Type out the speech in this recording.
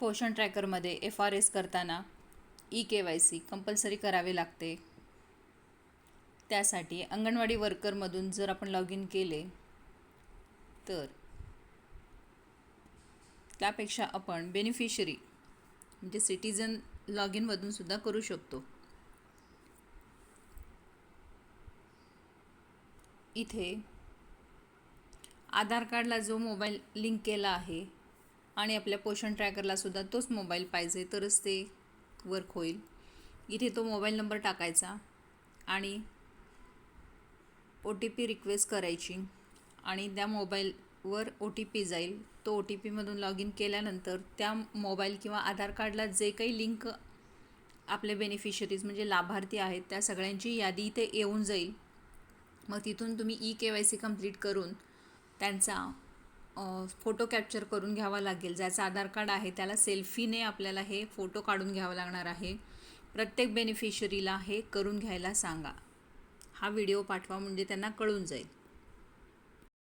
पोषण ट्रॅकरमध्ये F R S करताना E K Y C compulsory करावे लागते. त्यासाठी अंगणवाडी वर्करमधून जर आपण लॉग इन केले तर त्यापेक्षा आपण बेनिफिशरी म्हणजे सिटीजन लॉग इनमधून सुद्धा करू शकतो. इथे आधार कार्डला जो मोबाईल लिंक केला आहे आणि आपल्या पोषण ट्रॅकरला सुद्धा तोच मोबाईल पाहिजे तरच ते वर्क होईल. इथे तो मोबाईल नंबर टाकायचा आणि ओ टी पी रिक्वेस्ट करायची आणि त्या मोबाईलवर ओ टी पी जाईल. तो ओ टी पीमधून लॉग इन केल्यानंतर त्या मोबाईल किंवा आधार कार्डला जे काही लिंक आपले बेनिफिशरीज म्हणजे लाभार्थी आहेत त्या सगळ्यांची यादी इथे येऊन जाईल. मग तिथून तुम्ही E K Y C complete करून त्यांचा फोटो कॅप्चर करून घ्यावा लागेल. ज्याचं आधार कार्ड आहे त्याला सेल्फीने आपल्याला हे फोटो काढून घ्यावं लागणार आहे. प्रत्येक बेनिफिशरीला हे करून घ्यायला सांगा. हा व्हिडिओ पाठवा म्हणजे त्यांना कळून जाईल.